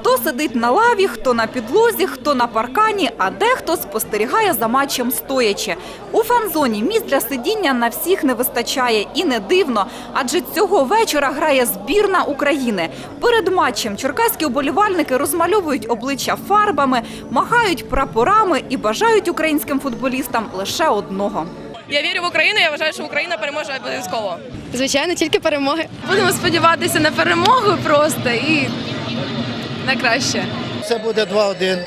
Хто сидить на лаві, хто на підлозі, хто на паркані, а дехто спостерігає за матчем стоячи. У фан-зоні місць для сидіння на всіх не вистачає. І не дивно, адже цього вечора грає збірна України. Перед матчем черкаські оболівальники розмальовують обличчя фарбами, махають прапорами і бажають українським футболістам лише одного. Я вірю в Україну. Я вважаю, що Україна переможе обов'язково. Звичайно, тільки перемоги. Будемо сподіватися на перемогу просто і на краще. Це буде 2-1.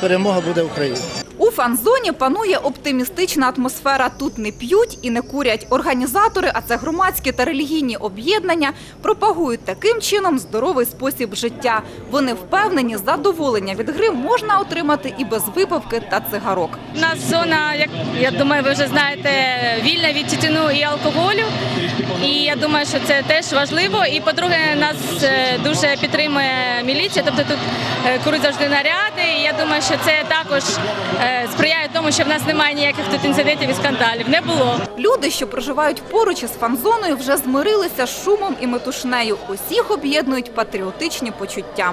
Перемога буде України. У фан-зоні панує оптимістична атмосфера. Тут не п'ють і не курять. Організатори, а це громадські та релігійні об'єднання, пропагують таким чином здоровий спосіб життя. Вони впевнені, задоволення від гри можна отримати і без випивки та цигарок. У нас зона, як я думаю, ви вже знаєте, вільна від тютюну і алкоголю. І я думаю, що це теж важливо. І по-друге, нас е, дуже підтримує міліція. Тобто тут е, куруть завжди наряди. І я думаю, що це також е, сприяє тому, що в нас немає ніяких тут інцидентів і скандалів. Не було. Люди, що проживають поруч із фан-зоною, вже змирилися з шумом і метушнею. Усіх об'єднують патріотичні почуття.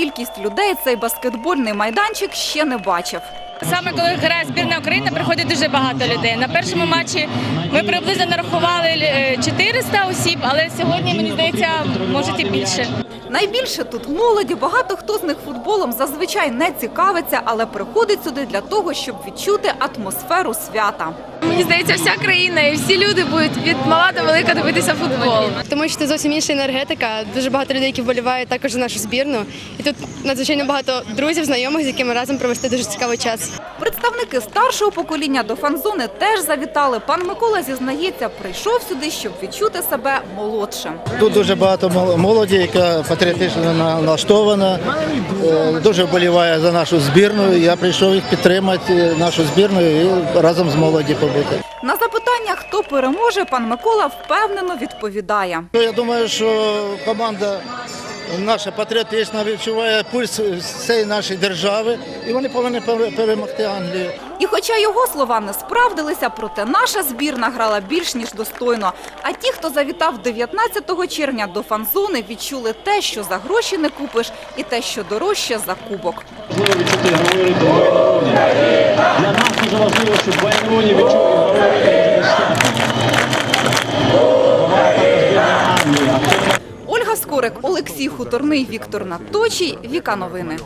Кількість людей цей баскетбольний майданчик ще не бачив. Саме коли грає збірна України, приходить дуже багато людей. На першому матчі ми приблизно нарахували е, 400 осіб, але сьогодні мені здається, може і більше. Найбільше тут молоді. Багато хто з них футболом зазвичай не цікавиться, але приходить сюди для того, щоб відчути атмосферу свята. Мені здається, вся країна і всі люди будуть від мала до велика дивитися футбол. Тому що це зовсім інша енергетика. Дуже багато людей, які вболівають також за нашу збірну. І тут надзвичайно багато друзів, знайомих, з якими разом провести дуже цікавий час. Представники старшого покоління до фан-зони теж завітали. Пан Микола зізнається, прийшов сюди, щоб відчути себе молодшим. Тут дуже багато мол- молоді, яка патріотично налаштована, е, дуже вболіває за нашу збірну. Я прийшов їх підтримати, е, нашу збірну і разом з молоді побути. На запитання, хто переможе, пан Микола впевнено відповідає. Ну, Я думаю, що команда наша патріотична відчуває пульс цієї нашої держави, і вони повинні пере- перемогти Англію. І хоча його слова не справдилися, проте наша збірна грала більш ніж достойно. А ті, хто завітав 19 червня до фан-зони, відчули те, що за гроші не купиш, і те, що дорожче за кубок. важливо відчути ритм воєнролі. Для нас дуже важливо, щоб воєнролі відчув ігровий ритм Скорик, Олексій Хуторний, Віктор Наточій, Віка Новини.